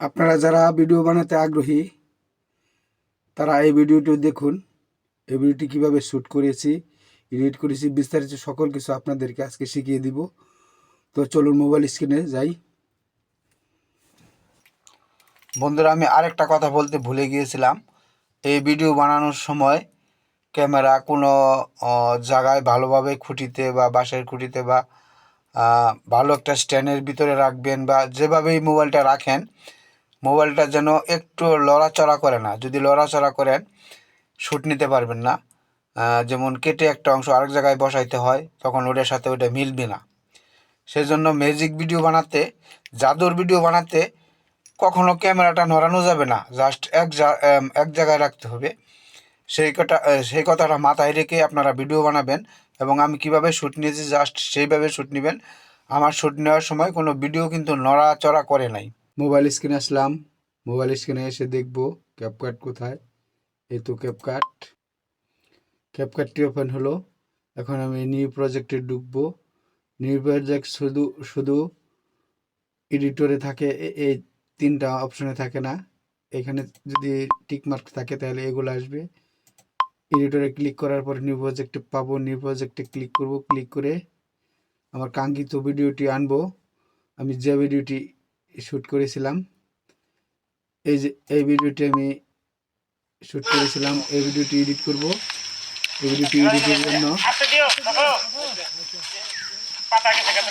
আপনারা যারা ভিডিও বানাতে আগ্রহী, তারা এই ভিডিওটি দেখুন। এই ভিডিওটি কীভাবে শ্যুট করেছি, এডিট করেছি, বিস্তারিত সকল কিছু আপনাদেরকে আজকে শিখিয়ে দিব। তো চলুন মোবাইল স্ক্রিনে যাই। বন্ধুরা, আমি আরেকটা কথা বলতে ভুলে গিয়েছিলাম। এই ভিডিও বানানোর সময় ক্যামেরা কোনো জায়গায় ভালোভাবে খুঁটিতে বা বাঁশের খুঁটিতে বা ভালো একটা স্ট্যান্ডের ভিতরে রাখবেন বা যেভাবেই মোবাইলটা রাখেন মোবাইলটা যেন একটু লড়াচড়া করে না। যদি লড়াচড়া করেন শ্যুট নিতে পারবেন না। যেমন কেটে একটা অংশ আরেক জায়গায় বসাইতে হয়, তখন ওটার সাথে ওটা মিলবে না। সেই জন্য ম্যাজিক ভিডিও বানাতে, জাদুর ভিডিও বানাতে কখনো ক্যামেরাটা নড়ানো যাবে না। জাস্ট এক এক জায়গায় রাখতে হবে। সেই কথা সেই কথাটা মাথায় রেখে আপনারা ভিডিও বানাবেন এবং আমি কীভাবে শ্যুট নিয়েছি জাস্ট সেইভাবে শ্যুট নেবেন। আমার শ্যুট নেওয়ার সময় কোনো ভিডিও কিন্তু নড়াচড়া করে নাই। মোবাইল স্ক্রিনে আসলাম। মোবাইল স্ক্রিনে এসে দেখব ক্যাপকাট কোথায়। এই তো ক্যাপকাট ক্যাপকাটটি ওপেন হলো। এখন আমি নিউ প্রজেক্টে ঢুকবো। নিউ প্রজেক্ট শুধু শুধু এডিটরে থাকে এই তিনটা অপশনে থাকে না। এখানে যদি টিক মার্ক থাকে তাহলে এগুলো আসবে। এডিটরে ক্লিক করার পর নিউ প্রজেক্টে পাবো। নিউ প্রজেক্টে ক্লিক করব। ক্লিক করে আমার কাঙ্ক্ষিত ভিডিওটি আনব। আমি যে ভিডিওটি শ্যুট করেছিলাম। এই যে, এই ভিডিওটি আমি শ্যুট করেছিলাম, এই ভিডিওটি এডিট করব। এই ভিডিওটি এডিটের জন্য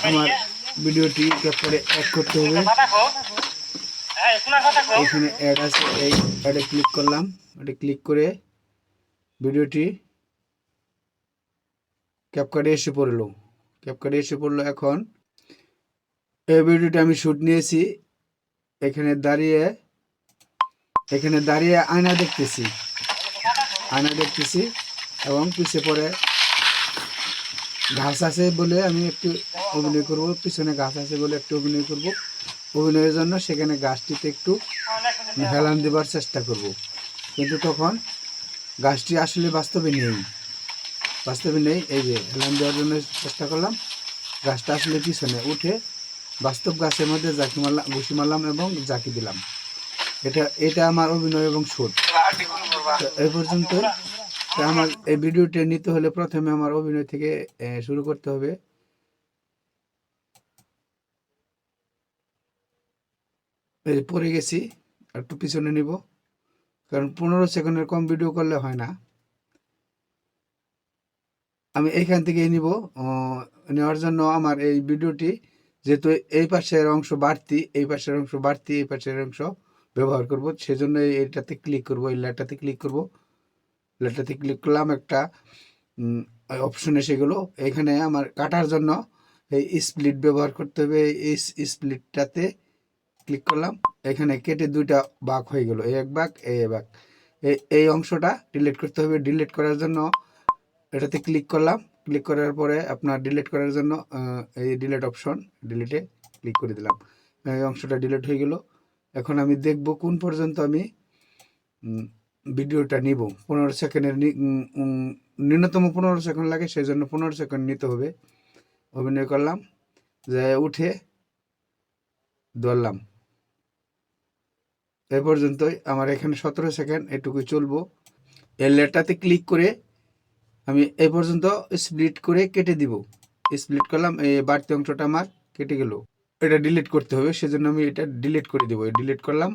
আমার ভিডিওটি ক্যাপচারে অ্যাড করতে হবে। এখানে অ্যাড আছে, এই অ্যাডে ক্লিক করলাম। এটা ক্লিক করে ভিডিওটি ক্যাপকাটে এসে পড়ল। ক্যাপকাটে এসে পড়ল এখন এই ভিডিওটি আমি শ্যুট নিয়েছি। এখানে দাঁড়িয়ে এখানে দাঁড়িয়ে আয়না দেখতেছি। আয়না দেখতেছি এবং পিছিয়ে পরে ঘাস আছে বলে আমি একটু অভিনয় করব, পিছনে ঘাস আছে বলে একটু অভিনয় করব। অভিনয়ের জন্য সেখানে গাছটিতে একটু হেলান দেবার চেষ্টা করব। কিন্তু তখন গাছটি আসলে বাস্তবে নেই। বাস্তবে নেই, এই যে হেলান দেওয়ার জন্য চেষ্টা করলাম। গাছটা আসলে পিছনে উঠে বাস্তব গাছের মধ্যে জাকি মারলাম, ঘুষি মারলাম এবং জাকি দিলাম। এটা এটা আমার অভিনয় এবং তো এই পর্যন্ত আমার এই ভিডিওটি নিতে হলে প্রথমে আমার অভিনয় থেকে শুরু করতে হবে। যে গেছি, একটু পিছনে নিব, কারণ পনেরো সেকেন্ডের কম ভিডিও করলে হয় না। আমি এইখান থেকে নিব নেওয়ার জন্য আমার এই ভিডিওটি যেহেতু এই পাশের অংশ বাড়তি, এই পাশের অংশ বাড়তি, এই পাশের অংশ ব্যবহার করব, সেজন্য এইটাতে ক্লিক করব, এই লেটাতে ক্লিক করব। লেটাতে ক্লিক করলাম একটা অপশন এসে গেলো। এখানে আমার কাটার জন্য এই স্প্লিট ব্যবহার করতে হবে। এই স্প্লিটটাতে ক্লিক করলাম। এখানে কেটে দুইটা বাঘ হয়ে গেল। এই এক বাঘ এই এক বাঘ এই অংশটা ডিলিট করতে হবে। ডিলিট করার জন্য এটাতে ক্লিক করলাম। ক্লিক করার পরে আপনার ডিলিট করার জন্য এই ডিলিট অপশন ডিলিটে ক্লিক করে দিলাম। এই অংশটা ডিলিট হয়ে গেল। এখন আমি দেখব কোন পর্যন্ত আমি ভিডিওটা নিব। পনেরো সেকেন্ডের ন্যূনতম পনেরো সেকেন্ড লাগে সেই জন্য পনেরো সেকেন্ড নিতে হবে। অভিনয় করলাম যে উঠে ধরলাম। এ পর্যন্তই। আমার এখানে সতেরো সেকেন্ড, এটুকুই চলবো। এই লেটাতে ক্লিক করে আমি এই পর্যন্ত স্প্লিট করে কেটে দিব। স্প্লিট করলাম, এই বাড়তি অংশটা আমার কেটে গেল। এটা ডিলিট করতে হবে, সেজন্য আমি এটা ডিলিট করে দেবো। ডিলিট করলাম।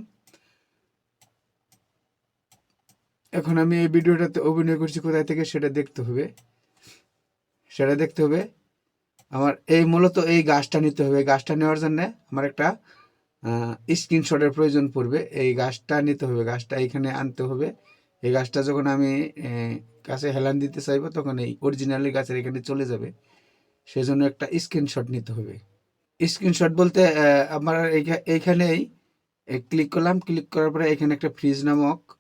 এখন আমি এই ভিডিওটাতে অভিনয় করছি, কোথায় থেকে সেটা দেখতে হবে। সেটা দেখতে হবে। আমার এই মূলত এই গাছটা নিতে হবে। গাছটা নেওয়ার জন্য আমার একটা স্ক্রিনশটের প্রয়োজন পড়বে। এই গাছটা নিতে হবে, গাছটা এখানে আনতে হবে। এই গাছটা যখন আমি গাছে হেলান দিতে চাইব, তখন এই অরিজিনালি গাছের এখানে চলে যাবে। সেজন্য একটা স্ক্রিনশট নিতে হবে। স্ক্রিনশট বলতে আমার এইখা- এইখানেই ক্লিক করলাম ক্লিক করার পরে এখানে একটা ফ্রিজ নামক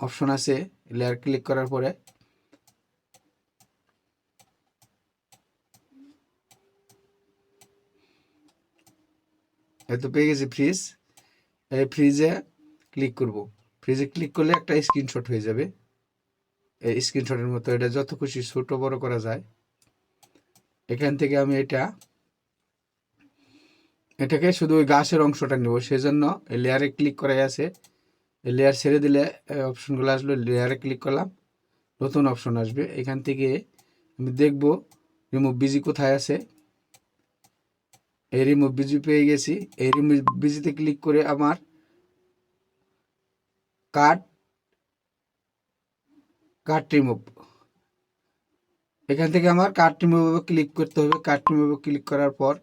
অপশন আছে লেয়ার ক্লিক করার পরে। হয়তো পেয়ে গেছি ফ্রিজ এই ফ্রিজে ক্লিক করব। ফ্রিজে ক্লিক করলে একটা স্ক্রিনশট হয়ে যাবে। স্ক্রিনশটের মতো, এটা যত খুশি ছোট বড় করা যায়। এখান থেকে আমি এটা, এটাকে শুধু ওই গাছের অংশটা নেব, সেজন্য লেয়ারে ক্লিক করে আছে। লেয়ার ছেড়ে দিলে অপশনগুলো আসলো লেয়ারে ক্লিক করলাম, নতুন অপশন আসবে। এখান থেকে আমি দেখব রিমুভ বিজি কোথায় আছে। এই রিমুভ বিজি পেয়ে গেছি। এই রিমুভ বিজিতে ক্লিক করে আমার কার্ড কার্ড রিমুভ এখান থেকে আমার কার্ড রিমুভে ক্লিক করতে হবে। কার্ড রিমুভে ক্লিক করার পর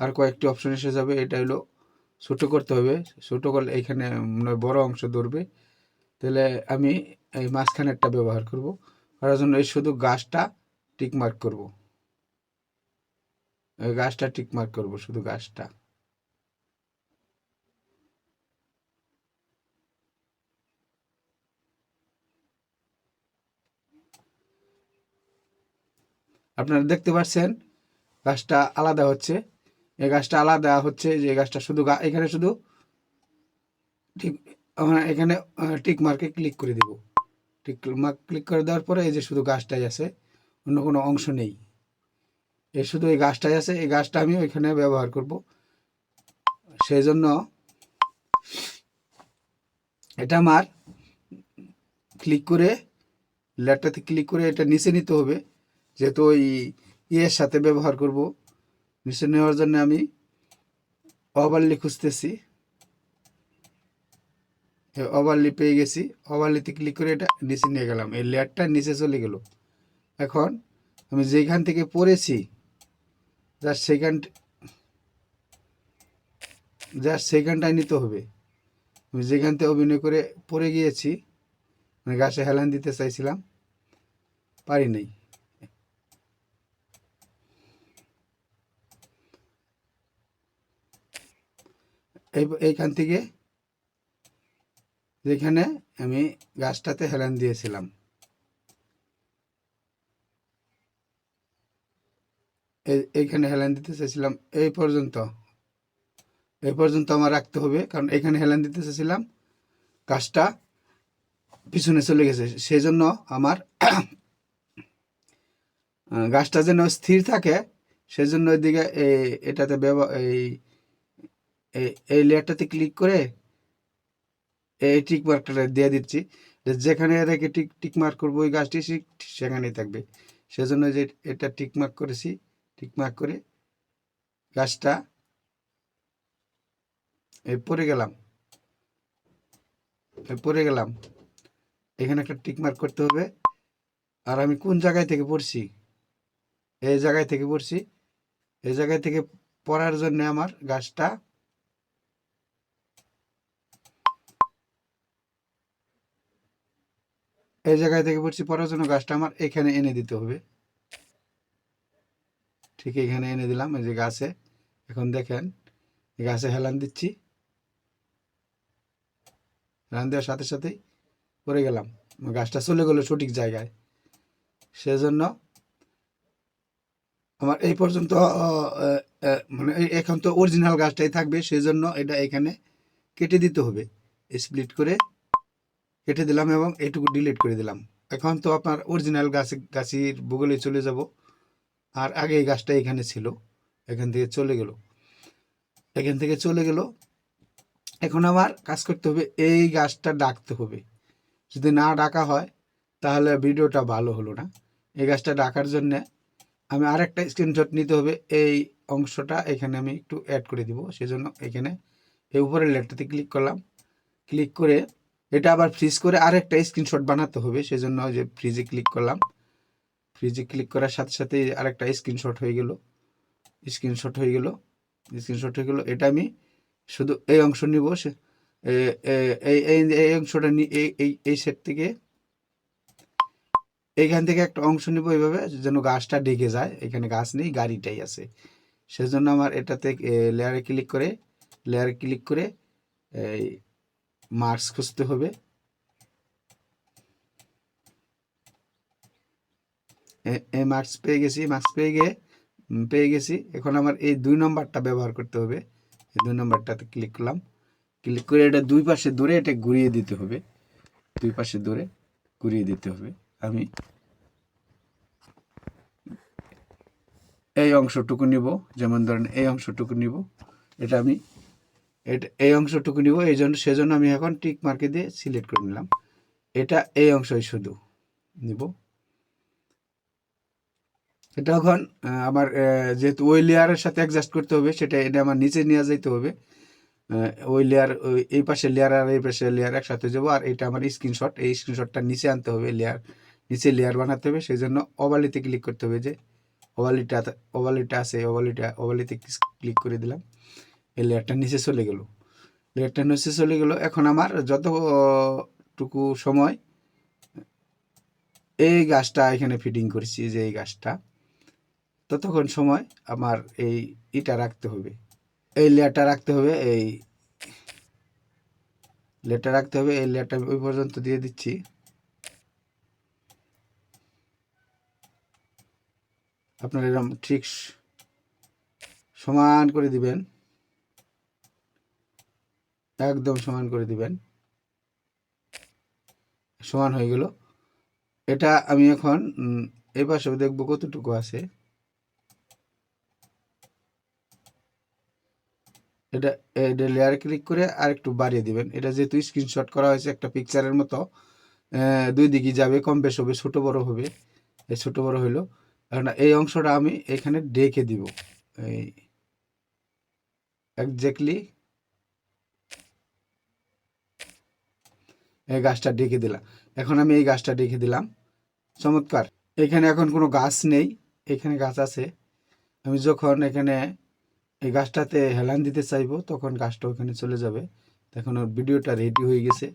আর কয়েকটি অপশন এসে যাবে। এটা হলো ছোটো করতে হবে। ছোটো করলে এখানে বড় অংশ ধরবে। তাহলে আমি এই মাঝখানেরটা ব্যবহার করব। করার জন্য এই শুধু গাছটা টিক মার্ক করব। গাছটা টিক মার্ক করব, শুধু গাছটা। আপনারা দেখতে পাচ্ছেন, গাছটা আলাদা হচ্ছে। এই গাছটা আলাদা হচ্ছে যে গাছটা শুধু এখানে শুধু ঠিক এখানে টিক মার্কে ক্লিক করে দিব। টিক মার্ক ক্লিক করে দেওয়ার পরে এই যে শুধু গাছটাই আছে, অন্য কোনো অংশ নেই। এ শুধু এই গাছটাই আছে, এই গাছটা আমি ওইখানে ব্যবহার করব। সেই জন্য এটা আমার ক্লিক করে ল্যাপটাতে ক্লিক করে এটা নিচে নিতে হবে। যেহেতু ওই ইয়ের সাথে ব্যবহার করব নিচে নেওয়ার জন্য আমি ওভারলি খুঁজতেছি। ওভারলি পেয়ে গেছি। ওভারলিতে ক্লিক করে এটা নিচে নিয়ে গেলাম। এই লেয়ারটা নিচে চলে গেল। এখন আমি যেখান থেকে পড়েছি যার সেখান যার সেখানটাই নিতে হবে। আমি যেখান থেকে অভিনয় করে পড়ে গিয়েছি মানে গাছে হেলান দিতে চাইছিলাম, পারি নাই। এইখান থেকে যেখানে আমি গাছটাতে হেলান দিয়েছিলাম। এই- এইখানে হেলান দিতে চাইছিলাম এই পর্যন্ত। এই পর্যন্ত আমার রাখতে হবে, কারণ এখানে হেলান দিতে চাইছিলাম গাছটা পিছনে চলে গেছে। সেই জন্য আমার গাছটা যেন স্থির থাকে, সেজন্য এই- এটাতে ব্যবহার এই এই- লেয়ারটাতে ক্লিক করে এই টিক মার্কটা দিয়ে দিচ্ছি। যেখানে রেখে টিক টিক মার্ক করব ওই গাছটি সেখানেই থাকবে। সেজন্য যে এটা টিক মার্ক করেছি টিক মার্ক করে গাছটা এই পরে গেলাম। পরে গেলাম। এখানে একটা টিক মার্ক করতে হবে। আর আমি কোন জায়গায় থেকে পড়ছি? এই জায়গায় থেকে পড়ছি। এই জায়গায় থেকে পড়ার জন্য আমার গাছটা এই জায়গায় থেকে পড়ছি পড়ার জন্য গাছটা আমার এখানে এনে দিতে হবে। ঠিক এখানে এনে দিলাম, এই যে গাছে। এখন দেখেন গাছে হেলান দিচ্ছি। হেলান দেওয়ার সাথে সাথেই পড়ে গেলাম। গাছটা চলে গেলো সঠিক জায়গায়। সেজন্য আমার এই পর্যন্ত মানে এখন তো অরিজিনাল গাছটাই থাকবে, সেজন্য এটা এখানে কেটে দিতে হবে। স্প্লিট করে কেটে দিলাম এবং এটুকু ডিলিট করে দিলাম। এখন তো আপনার অরিজিনাল গাছ, গাছের ভূগোলে চলে যাব। আর আগে এই গাছটা এখানে ছিল, এখান থেকে চলে গেল। এখান থেকে চলে গেল। এখন আমার কাজ করতে হবে, এই গাছটা ডাকতে হবে। যদি না ডাকা হয়, তাহলে ভিডিওটা ভালো হলো না। এই গাছটা ডাকার জন্যে আমি আরেকটা স্ক্রিনশট নিতে হবে। এই অংশটা এখানে আমি একটু অ্যাড করে দিব। সেজন্য এখানে এই উপরের লেটারতে ক্লিক করলাম। ক্লিক করে এটা আবার ফ্রিজ করে আরেকটা স্ক্রিনশট বানাতে হবে, সেজন্য যে ফ্রিজে ক্লিক করলাম। ফ্রিজে ক্লিক করার সাথে সাথে আরেকটা স্ক্রিনশট হয়ে গেল। স্ক্রিনশট হয়ে গেল। স্ক্রিনশট হয়ে গেল। এটা আমি শুধু এই অংশ নিব, সে এই অংশটা এই এই সেট থেকে এইখান থেকে একটা অংশ নিব এইভাবে যেন গাছটা ডেকে যায়। এখানে গাছ নেই, গাড়িটাই আছে। সেজন্য আমার এটাতে লেয়ারে ক্লিক করে লেয়ারে ক্লিক করে, এই মার্কস খুঁজতে হবে। এ- মার্কস পেয়ে গেছি, মার্কস পেয়ে গিয়ে পেয়ে গেছি। এখন আমার এই দুই নম্বরটা ব্যবহার করতে হবে। এই দুই নম্বরটাতে ক্লিক করলাম। ক্লিক করে এটা দুই পাশে ধরে এটা ঘুরিয়ে দিতে হবে। দুই পাশে ধরে ঘুরিয়ে দিতে হবে। আমি এই অংশটুকু নিব। যেমন ধরেন এই অংশটুকু নিব। এটা আমি এটা এই অংশটুকু নিব, এই জন্য সেজন্য আমি এখন টিক মার্কে দিয়ে সিলেক্ট করে নিলাম। এটা এই অংশই শুধু নিব। এটা এখন আমার যেহেতু ওই লেয়ারের সাথে অ্যাডজাস্ট করতে হবে, সেটা এটা আমার নিচে নিয়ে যাইতে হবে। ওই লেয়ার এই পাশে লেয়ার আর এই পাশে লেয়ার একসাথে যাব, আর এটা আমার স্ক্রিনশট এই স্ক্রিনশটটা নিচে আনতে হবে লেয়ার নিচে লেয়ার বানাতে হবে সেই জন্য ওভালিতে ক্লিক করতে হবে যে ওভালিটা ওভালিটা আছে ওভালিটা ওভালিতে ক্লিক করে দিলাম। এই লেয়ারটা নিচে চলে গেল। লেয়ারটা নিচে চলে গেল, এখন আমার যতটুকু সময়, এই গাছটা এখানে ফিটিং করছি, যে এই গাছটা, ততক্ষণ সময় আমার এই ইটা রাখতে হবে। এই লেয়ারটা রাখতে হবে, এই লেয়ারটা রাখতে হবে, এই লেয়ারটা ওই পর্যন্ত দিয়ে দিচ্ছি। আপনার এরকম ঠিক সমান করে দিবেন। একদম সমান করে দিবেন। সমান হয়ে গেল। এটা আমি এখন এই পাশে দেখব কতটুকু আছে। এটা এটা লেয়ার ক্লিক করে আর একটু বাড়িয়ে দিবেন। এটা যেহেতু স্ক্রিনশট করা হয়েছে একটা পিকচারের মতো দুই দিকে যাবে, কম বেশ হবে, ছোট বড় হবে এই ছোট বড় হইল। এখন এই অংশটা আমি এখানে ডেকে দিব। এই একজ্যাক্টলি এই গাছটা ডেকে দিলাম। এখন আমি এই গাছটা ডেকে দিলাম। চমৎকার। এখানে এখন কোনো গাছ নেই। এখানে গাছ আছে। আমি যখন এখানে এই গাছটাতে হেলান দিতে চাইব, তখন গাছটা ওখানে চলে যাবে। এখন ওর ভিডিওটা রেডি হয়ে গেছে।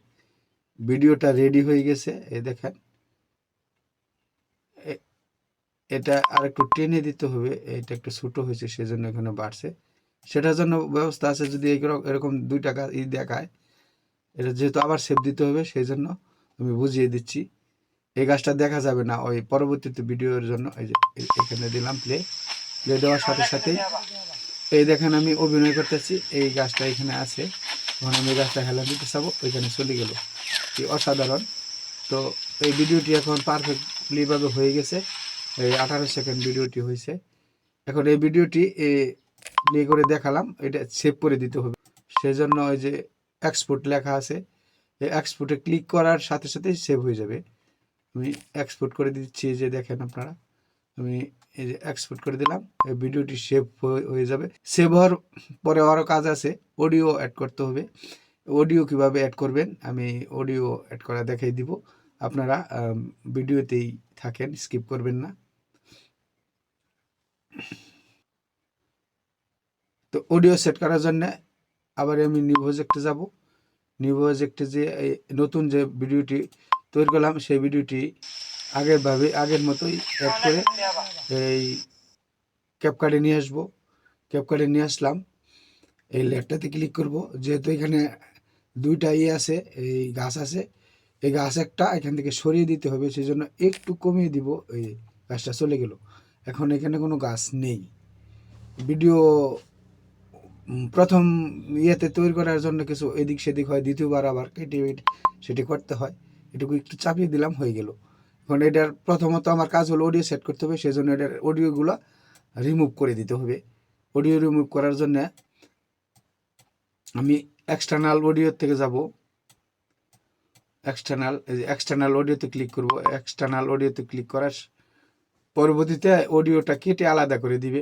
ভিডিওটা রেডি হয়ে গেছে। এই দেখেন। এটা আর একটু টেনে দিতে হবে। এটা একটু ছোটো হয়েছে, সেজন্য এখানে বাড়ছে। সেটার জন্য ব্যবস্থা আছে যদি এরকম এরকম দুই টাকা ই দেখায়। এটা যেহেতু আবার সেভ দিতে হবে সেই জন্য আমি বুঝিয়ে দিচ্ছি। এই গাছটা দেখা যাবে না ওই পরবর্তীতে ভিডিওর জন্য। এই যে এখানে দিলাম প্লে প্লে দেওয়ার সাথে সাথে এই দেখেন আমি অভিনয় করতেছি। এই গাছটা এখানে আছে। যখন আমি গাছটা হেলান দিতে চাবো। ওইখানে চলে গেল। কি অসাধারণ। তো এই ভিডিওটি এখন পারফেক্টলিভাবে হয়ে গেছে। এই আঠারো সেকেন্ড ভিডিওটি হয়েছে। এখন এই ভিডিওটি প্লে করে দেখালাম। এটা সেভ করে দিতে হবে। সেজন্য ওই যে এক্সপোর্ট লেখা আছে, এই এক্সপোর্টে ক্লিক করার সাথে সাথেই সেভ হয়ে যাবে। আমি এক্সপোর্ট করে দিচ্ছি যে দেখেন আপনারা, আমি এই যে এক্সপোর্ট করে দিলাম, এই ভিডিওটি সেভ হয়ে যাবে। সেভ হওয়ার পরে আরও কাজ আছে অডিও অ্যাড করতে হবে। অডিও কীভাবে অ্যাড করবেন, আমি অডিও অ্যাড করা দেখাই দিব। আপনারা ভিডিওতেই থাকেন স্কিপ করবেন না। তো অডিও সেট করার জন্য আবার আমি নিউ প্রজেক্টে যাব। নিউ প্রজেক্টে যে নতুন যে ভিডিওটি তৈরি করলাম, সেই ভিডিওটি আগেরভাবে আগের মতোই অ্যাড করে এই ক্যাপকার্ডে নিয়ে আসব। ক্যাপকার্ডে নিয়ে আসলাম। এই লেয়ারটাতে ক্লিক করব। যেহেতু এখানে দুইটা ইয়ে আছে, এই গাছ আছে, এই গাছ একটা এখান থেকে সরিয়ে দিতে হবে সেই জন্য একটু কমিয়ে দিব, এই গাছটা চলে গেল। এখন এখানে কোনো গাছ নেই। ভিডিও প্রথম ইয়েতে তৈরি করার জন্য কিছু এদিক সেদিক হয়, দ্বিতীয়বার আবার কেটে সেটি করতে হয়। এটুকু একটু চাপিয়ে দিলাম, হয়ে গেল। এখন এটার প্রথমত আমার কাজ হলো অডিও সেট করতে হবে সেই জন্য এটার অডিওগুলো রিমুভ করে দিতে হবে। অডিও রিমুভ করার জন্য আমি এক্সটার্নাল অডিও থেকে যাব। এক্সটার্নাল এক্সটার্নাল অডিওতে ক্লিক করব। এক্সটার্নাল অডিওতে ক্লিক করার পরবর্তীতে অডিওটা কেটে আলাদা করে দিবে।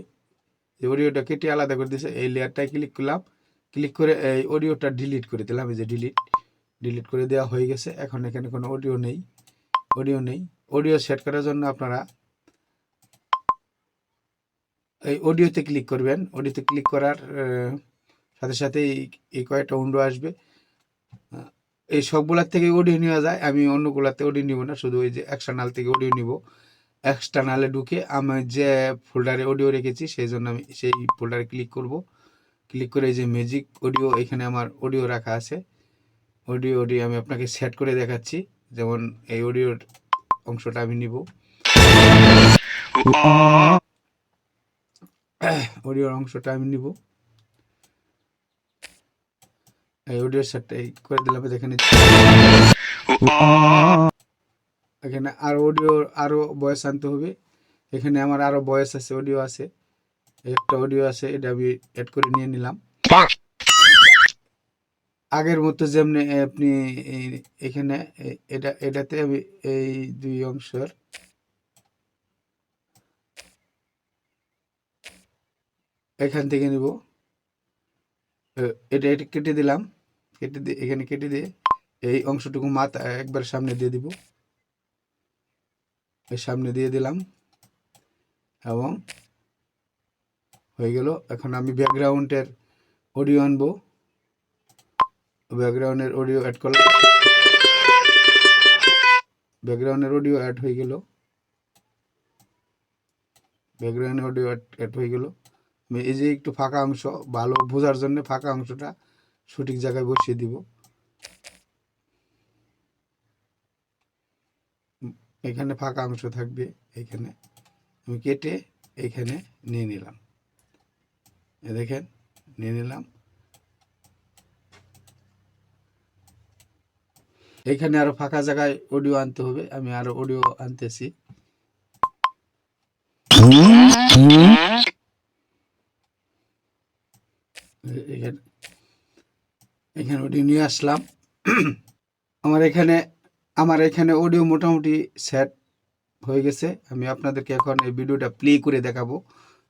যে অডিওটা কেটে আলাদা করে দিয়েছে এই লেয়ারটায় ক্লিক করলাম। ক্লিক করে এই অডিওটা ডিলিট করে দিলাম, এই যে ডিলিট ডিলিট করে দেওয়া হয়ে গেছে, এখন এখানে কোনো অডিও নেই অডিও নেই। অডিও সেট করার জন্য আপনারা এই অডিওতে ক্লিক করবেন। অডিওতে ক্লিক করার সাথে সাথে এই কয়েকটা উন্ডো আসবে। এই সবগুলার থেকে অডিও নেওয়া যায়, আমি অন্যগুলাতে অডিও নিব না, শুধু ওই যে এক্সটার্নাল থেকে অডিও নিব। এক্সটার্নালে ঢুকে আমি যে ফোল্ডারে অডিও রেখেছি, সেই জন্য আমি সেই ফোল্ডারে ক্লিক করব। ক্লিক করে এই যে ম্যাজিক অডিও এখানে আমার অডিও রাখা আছে। অডিও অডিও আমি আপনাকে সেট করে দেখাচ্ছি। যেমন এই অডিওর অংশটা আমি নিব। অডিওর অংশটা আমি নিব। এই অডিও সেটটা করে দিলাম এখানে এখানে আর অডিও আরও বয়স আনতে হবে। এখানে আমার আরও বয়স আছে অডিও আছে। একটা অডিও আছে, এটা আমি অ্যাড করে নিয়ে নিলাম। আগের মতো যেমনি আপনি এখানে এটা, এটাতে আমি এই দুই অংশের এখান থেকে নিব। এটা এটা কেটে দিলাম। কেটে দিয়ে এখানে কেটে দিয়ে এই অংশটুকু মাথা একবার সামনে দিয়ে দিব। এই সামনে দিয়ে দিলাম এবং হয়ে গেল। এখন আমি ব্যাকগ্রাউন্ডের অডিও আনব। ব্যাকগ্রাউন্ডের অডিও অ্যাড করলাম। ব্যাকগ্রাউন্ডের অডিও অ্যাড হয়ে গেল। ব্যাকগ্রাউন্ডের অডিও অ্যাড হয়ে গেল। আমি এই যে একটু ফাঁকা অংশ, ভালো বোঝার জন্য ফাঁকা অংশটা সঠিক জায়গায় বসিয়ে দিব। এখানে ফাঁকা অংশ থাকবে, এখানে। আমি কেটে এখানে নিয়ে নিলাম। এ দেখেন, নিয়ে নিলাম। এখানে আরও ফাঁকা জায়গায় অডিও আনতে হবে, আমি আরও অডিও আনতেছি। এখানে এখানে অডিও নিয়ে আসলাম। আমার এখানে আমার এখানে অডিও মোটামুটি সেট হয়ে গেছে। আমি আপনাদেরকে এখন এই ভিডিওটা প্লে করে দেখাবো।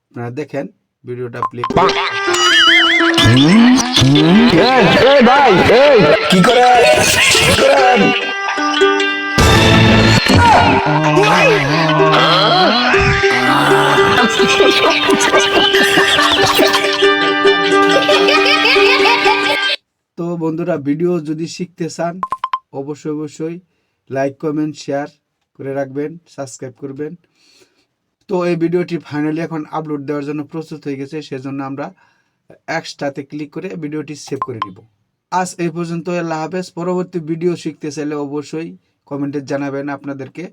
আপনারা দেখেন, ভিডিওটা প্লে কি তো বন্ধুরা, ভিডিও যদি শিখতে চান, অবশ্যই অবশ্যই লাইক কমেন্ট শেয়ার করে রাখবেন সাবস্ক্রাইব করবেন। তো এই ভিডিওটি ফাইনালি এখন আপলোড দেওয়ার জন্য প্রস্তুত হয়ে গেছে, সেজন্য আমরা এক্সট্রাতে ক্লিক করে ভিডিওটি সেভ করে নিব। আজ এই পর্যন্ত, আল্লাহ হাফেজ। পরবর্তী ভিডিও শিখতে চাইলে অবশ্যই কমেন্টে জানাবেন, আপনাদেরকে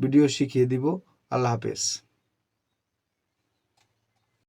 ভিডিও শিখিয়ে দিব। আল্লাহ হাফেজ।